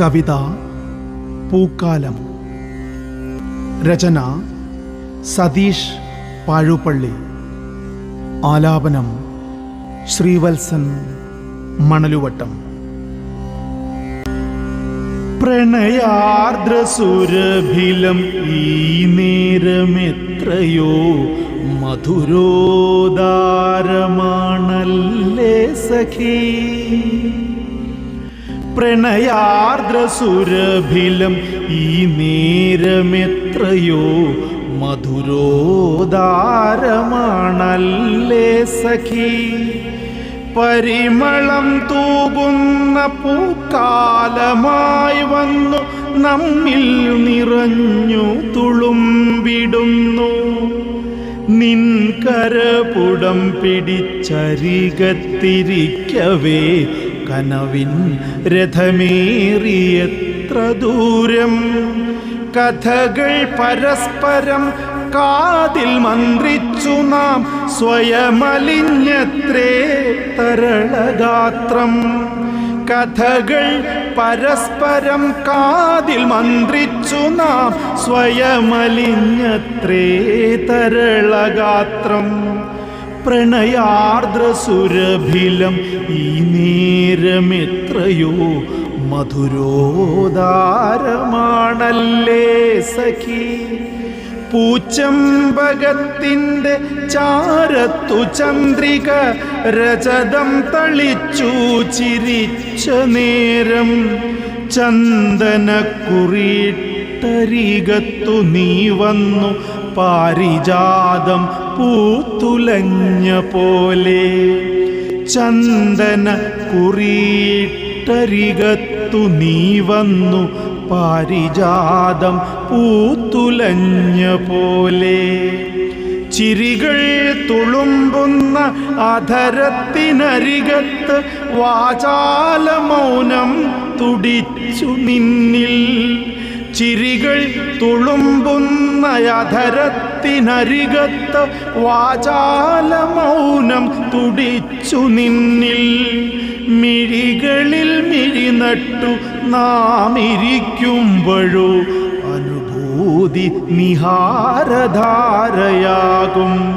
കവിത പൂക്കാലം. രചന സതീഷ് പാഴുപള്ളി. ആലാപനം ശ്രീവത്സൻ മണലുവട്ടം. പ്രണയാർദ്രസുരഭിലം ഈ നേരമെത്രയോ മധുരോദാരമാണല്ലേ സഖീ? പ്രണയാർദ്രസുരഭിലം ഈ നേരമെത്രയോ മധുരോദാരമാണല്ലേ സഖി? പരിമളം തൂകുന്ന പൂക്കാലമായി വന്നു നമ്മിൽ നിറഞ്ഞു തുളുമ്പിടുന്നു. നിൻകരപുടം പിടിച്ചരികത്തിരിക്കവേ കനവിൻ രഥമേറിയത്ര ദൂരം? കഥകൾ പരസ്പരം കാതിൽ മന്ത്രിച്ചു നാം സ്വയമലിഞ്ഞത്രേ തരളഗാത്രം. കഥകൾ പരസ്പരം കാതിൽ മന്ത്രിച്ചു നാം സ്വയമലിഞ്ഞത്രേ തരളഗാത്രം. പ്രണയാർദ്രസുരഭിലം ഈ നേരമെത്രയോ മധുരോദാരമാണല്ലേ സഖി? പൂച്ചമ്പകത്തിന്റെ ചാരത്തു ചന്ദ്രിക രജതം തളിച്ചു ചിരിച്ച നേരം ചന്ദനക്കുറിയിട്ടരികത്തു നീ വന്നു പാരിജാതം പൂത്തുലഞ്ഞ പോലെ ചന്ദന കുറിയിട്ടരികത്തു നീ വന്നു പാരിജാതം പൂത്തുലഞ്ഞ പോലെ ചിരികൾ തുളുമ്പുന്ന അധരത്തിനരികത്ത് വാചാല മൗനം തുടിച്ചു നിന്നിൽ ചിരികൾ തുളുമ്പുന്ന അധരത്തിനരികത്ത് വാചാല മൗനം തുടിച്ചു നിന്നിൽ. മിഴികളിൽ മിഴി നട്ടു നാം ഇരിക്കുമ്പോഴോ അനുഭൂതി നിഹാരധാരയാകും.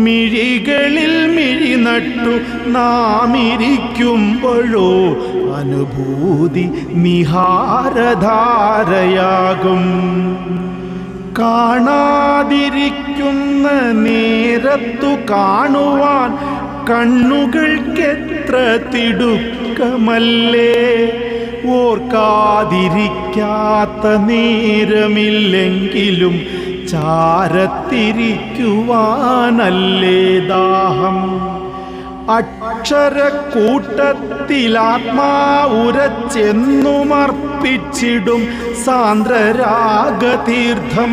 മിഴികളിൽ മിഴി നട്ടു നാം ഇരിക്കുമ്പോഴോ അനുഭൂതി നിഹാരധാരയാകും. കാണാതിരിക്കുന്ന നേരത്തു കാണുവാൻ കണ്ണുകൾക്കെത്ര തിടുക്കമല്ലേ? ഓർക്കാതിരിക്കാത്ത നേരമില്ലെങ്കിലും ചാരത്തിരിക്കുവാനല്ലേ ദാഹം? അക്ഷരക്കൂട്ടത്തിലാത്മാവുരച്ചെന്നുമർപ്പിച്ചിടും സാന്ദ്രരാഗതീർത്ഥം.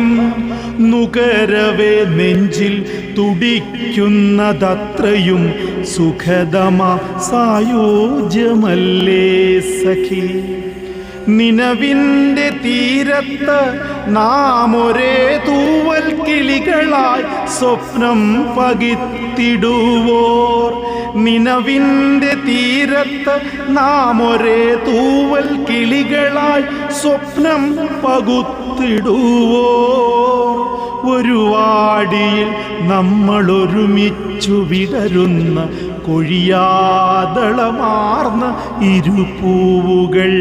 നുകരവേ നെഞ്ചിൽ തുടിക്കുന്നതത്രയും സുഖദമ സായോജ്യമല്ലേ സഖി. നിലവിന്റെ തീരത്ത് നാം ഒരേ തൂവൽ കിളികളായി സ്വപ്നം പകിത്തിടുവോർ. നിലവിന്റെ തീരത്ത് നാം ഒരേ തൂവൽ കിളികളായി സ്വപ്നം പകുത്തിടുവോർ. ഒരു വാടിയിൽ നമ്മൾ ഒരുമിച്ചു വിടരുന്ന കൊഴിയാതളമാർന്ന ഇരുപൂവുകൾ.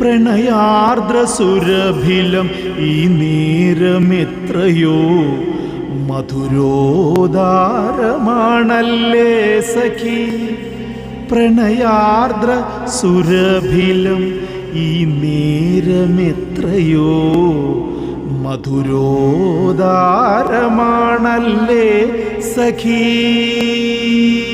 പ്രണയാർദ്ര സുരഭിലം ഈ നേരമെത്രയോ മധുരോദാരമാണല്ലേ സഖി? പ്രണയാർദ്ര സുരഭിലം ഈ നേരമെത്രയോ മധുരോദാരമാണല്ലേ സഖീ?